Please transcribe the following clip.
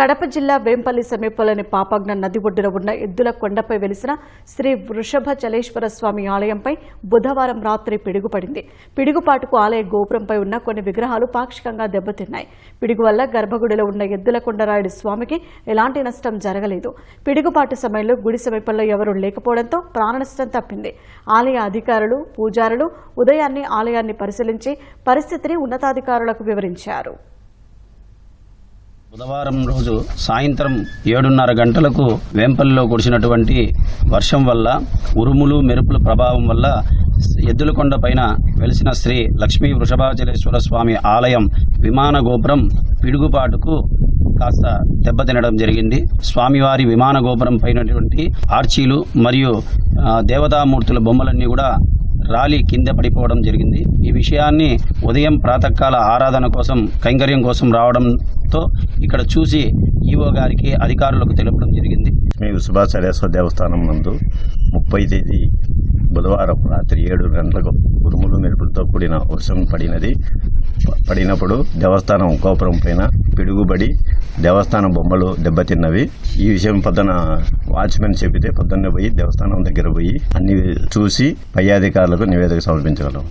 కడప జిల్లా వేంపల్లి సమీపంలోని పాపజ్ఞ నది ఒడ్డున ఉన్న ఎద్దుల కొండపై వెలిసిన శ్రీ వృషభ చలేశ్వర స్వామి ఆలయంపై బుధవారం రాత్రి పిడుగుపడింది. పిడుగుపాటుకు ఆలయ గోపురంపై ఉన్న కొన్ని విగ్రహాలు పాక్షికంగా దెబ్బతిన్నాయి. పిడుగు వల్ల గర్భగుడిలో ఉన్న ఎద్దుల కొండరాయుడు స్వామికి ఎలాంటి నష్టం జరగలేదు. పిడుగుపాటు సమయంలో గుడి సమీపంలో ఎవరూ లేకపోవడంతో ప్రాణనష్టం తప్పింది. ఆలయ అధికారులు పూజారులు ఉదయాన్నే ఆలయాన్ని పరిశీలించి పరిస్థితిని ఉన్నతాధికారులకు వివరించారు. బుధవారం రోజు సాయంత్రం ఏడున్నర గంటలకు వేంపల్లిలో కురిసినటువంటి వర్షం వల్ల ఉరుములు మెరుపుల ప్రభావం వల్ల ఎద్దులకొండ పైన వెలిసిన శ్రీ లక్ష్మీ వృషభాచలేశ్వర స్వామి ఆలయం విమాన గోపురం పిడుగుపాటుకు కాస్త దెబ్బతినడం జరిగింది. స్వామివారి విమాన గోపురం పైనటువంటి ఆర్చీలు మరియు దేవతామూర్తుల బొమ్మలన్నీ కూడా రాలి కింద పడిపోవడం జరిగింది. ఈ విషయాన్ని ఉదయం ప్రాతకాల ఆరాధన కోసం కైంకర్యం కోసం రావడం సహకారంతో ఇక్కడ చూసి ఈవో గారికి అధికారులకు తెలపడం జరిగింది. లక్ష్మీ సుభాచలేశ్వర దేవస్థానం నందు ముప్పై తేదీ బుధవారం రాత్రి ఏడు గంటలకు ఉరుములు మెరుపులతో కూడిన వర్షం పడినది. పడినప్పుడు దేవస్థానం గోపురం పైన పిడుగుబడి దేవస్థానం బొమ్మలు దెబ్బతిన్నవి. ఈ విషయం పొద్దున వాచ్మెన్ చెప్పితే పొద్దున్నే పోయి దేవస్థానం దగ్గర పోయి అన్ని చూసి పై అధికారులకు నివేదిక సమర్పించగలం.